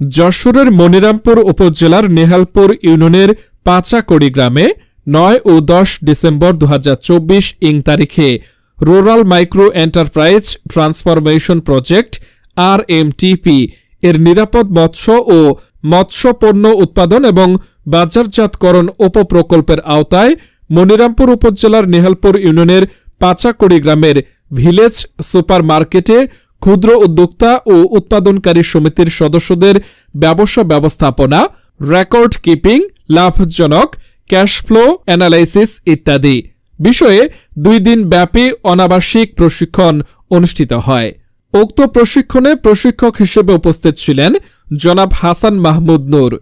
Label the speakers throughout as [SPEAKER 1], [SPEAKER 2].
[SPEAKER 1] যশোরের মনিরামপুর উপজেলার নেহালপুর ইউনিয়নের পাঁচাকড়ি গ্রামে নয় ও দশ ডিসেম্বর দু হাজার চব্বিশ ইং তারিখে rural micro enterprise transformation project আর এর নিরাপদ মৎস্য ও মৎস্য পণ্য উৎপাদন এবং বাজারজাতকরণ উপপ্রকল্পের আওতায় মনিরামপুর উপজেলার নেহালপুর ইউনিয়নের পাচাকড়ি গ্রামের ভিলেজ সুপার মার্কেটে ক্ষুদ্র উদ্যোক্তা ও উৎপাদনকারী সমিতির সদস্যদের ব্যবসা ব্যবস্থাপনা রেকর্ড কিপিং লাভজনক ক্যাশ ফ্লো অ্যানালাইসিস ইত্যাদি বিষয়ে দুই দিন ব্যাপী অনাবাসিক প্রশিক্ষণ অনুষ্ঠিত হয়। উক্ত প্রশিক্ষণে প্রশিক্ষক হিসেবে উপস্থিত ছিলেন জনাব হাসান মাহমুদ নূর,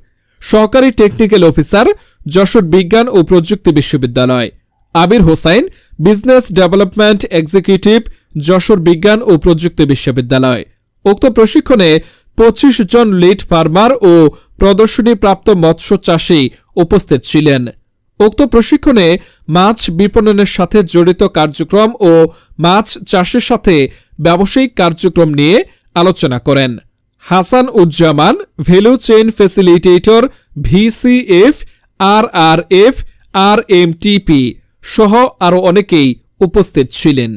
[SPEAKER 1] সহকারী টেকনিক্যাল অফিসার যশোর বিজ্ঞান ও প্রযুক্তি বিশ্ববিদ্যালয়, Abir Hossain business development executive Jessore বিজ্ঞান ও প্রযুক্তি বিশ্ববিদ্যালয়। উক্ত প্রশিক্ষণে পঁচিশ জন লিড ফার্মার ও প্রদর্শনীপ্রাপ্ত মৎস্য চাষী উপস্থিত ছিলেন। উক্ত প্রশিক্ষণে মাছ বিপণনের সাথে জড়িত কার্যক্রম ও মাছ চাষের সাথে ব্যবসায়িক কার্যক্রম নিয়ে আলোচনা করেন। Hasan Uzzaman, value chain facilitator, VCF R R F R M সহ আরও অনেকেই উপস্থিত ছিলেন।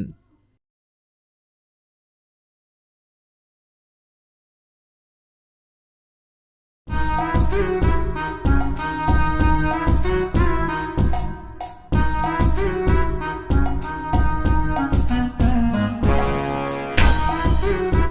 [SPEAKER 2] Thank you.